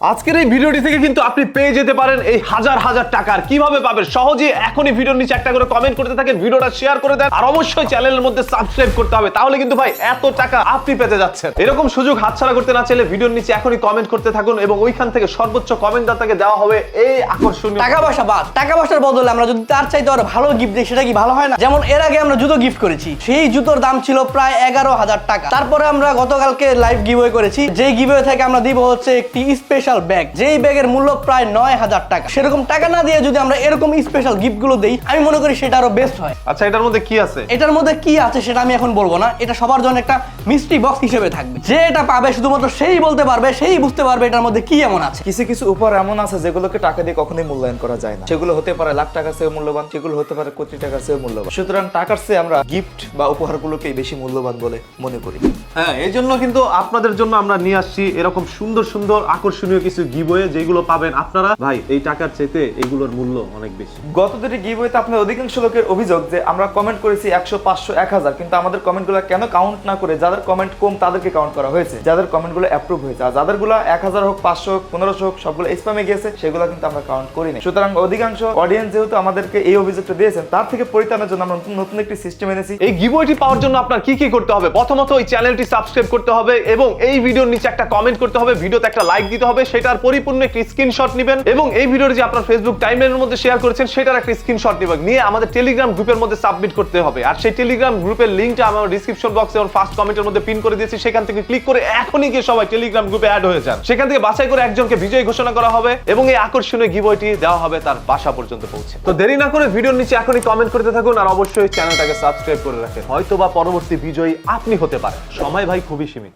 আজকের এই ভিডিওটি থেকে কিন্তু আপনি পেয়ে যেতে পারেন এই হাজার হাজার টাকার। কীভাবে পাবেন? সহজে এখনই ভিডিওর নিচে একটা করে কমেন্ট করতে থাকেন, ভিডিওটা শেয়ার করে দেন, আর অবশ্যই চ্যানেলের মধ্যে সাবস্ক্রাইব করতে হবে। তাহলে কিন্তু ভাই এত টাকা আপনি পেতে যাচ্ছেন। এরকম সুযোগ হাতছাড়া করতে না চাইলে ভিডিওর নিচে এখনই কমেন্ট করতে থাকুন এবং ওইখান থেকে সর্বোচ্চ কমেন্ট দাতাকে দেওয়া হবে এই আকর্ষণীয় টাকা পয়সা বাদ। টাকা পয়সার বদলে আমরা যদি তার চাইতে আরও ভালো গিফট দিই, সেটা কি ভালো হয় না? যেমন এর আগে আমরা জুতো গিফট করেছি। সেই জুতোর দাম ছিল প্রায় এগারো হাজার টাকা। তারপরে আমরা গতকালকে লাইভ গিভওয়ে করেছি। যে গিভওয়ে থেকে আমরা দিব হচ্ছে একটি স্পেশাল ব্যাগ যেই ব্যাগের মূল্য প্রায় নয় হাজার টাকা। সেরকম টাকা না দিয়ে যদি আমরা এরকম স্পেশাল গিফটগুলো দিই আমি মনে করি সেটা আরও বেস্ট হয়। আচ্ছা এটার মধ্যে কি আছে? এটার মধ্যে কি আছে সেটা আমি এখন বলব না। এটা সবার জন্য একটা মিস্ট্রি বক্স হিসেবে থাকবে। যে এটা পাবে শুধুমাত্র সেই বলতে পারবে সেই বুঝতে পারবে এটার মধ্যে কি এমন আছে। কিছু কিছু উপহার এমন আছে যেগুলোকে টাকা দিয়ে কখনোই মূল্যায়ন করা যায় না। সেগুলো হতে পারে লাখ টাকার চেয়ে মূল্যবান সেগুলো হতে পারে কোটি টাকা চেয়ে মূল্যবান। সুতরাং টাকার চেয়ে আমরা গিফট বা উপহারগুলোকেই বেশি মূল্যবান বলে মনে করি। হ্যাঁ এই জন্য কিন্তু আপনাদের জন্য আমরা নিয়ে আসছি এরকম সুন্দর সুন্দর আকর্ষণীয় কিছু গিবয়ে যেগুলো পাবেন আপনারা। ভাই এই টাকার চেতে এগুলোর মূল্য অনেক বেশি। গত দুটি গিভওয়েতে আপনার অধিকাংশ লোকের অভিযোগ যে আমরা কমেন্ট করেছি একশো পাঁচশো এক হাজার কিন্তু আমাদের কমেন্টগুলো কেন কাউন্ট না করে যাদের কমেন্ট কম তাদেরকে কাউন্ট করা হয়েছে। যাদের কমেন্টগুলো অ্যাপ্রুভ হয়েছে। আর যাদেরগুলো এক হাজার হোক পাঁচশো হোক পনেরোশো হোক সবগুলো স্প্যামে গিয়েছে সেগুলো কিন্তু আমরা কাউন্ট করিনি সুতরাং অধিকাংশ অডিয়েন্স যেহেতু আমাদেরকে এই অভিযোগটা দিয়েছেন তার থেকে পরিত্রাণের জন্য আমরা নতুন নতুন একটি সিস্টেম এনেছি। এই গিবইটি পাওয়ার জন্য আপনার কি কি করতে হবে? প্রথমত এই চ্যানেলটি সাবস্ক্রাইব করতে হবে এবং এই ভিডিওর নিচে একটা কমেন্ট করতে হবে। ভিডিওতে একটা লাইক দিতে হবে। সেটার পরিপূর্ণ একটি স্ক্রিনশট নেবেন এবং এই ভিডিওটি যে আপনার ফেসবুক টাইমলাইনের মধ্যে শেয়ার করেছেন, সেটার একটা স্ক্রিনশট নেবেন। নিয়ে আমাদের টেলিগ্রাম গ্রুপের মধ্যে সাবমিট করতে হবে। আর সেই টেলিগ্রাম গ্রুপের লিঙ্কটা আমার ডিসক্রিপশন বক্সে এবং ফার্স্ট কমেন্টের মধ্যে পিন করে দিয়েছি। সেখান থেকে ক্লিক করে এখনই গিয়ে সবাই টেলিগ্রাম গ্রুপে অ্যাড হয়ে যান। সেখান থেকে বাছাই করে একজনকে বিজয়ী ঘোষণা করা হবে এবং এই আকর্ষণীয় গিবইটি দেওয়া হবে তার বাসা পর্যন্ত পৌঁছে। তো দেরি না করে ভিডিওর নিচে এখনই কমেন্ট করতে থাকুন আর অবশ্যই চ্যানেলটাকে সাবস্ক্রাইব করে রাখেন। হয়তো বা পরবর্তী বিজয়ী আপনি হতে পারেন। সময় ভাই খুবই সীমিত।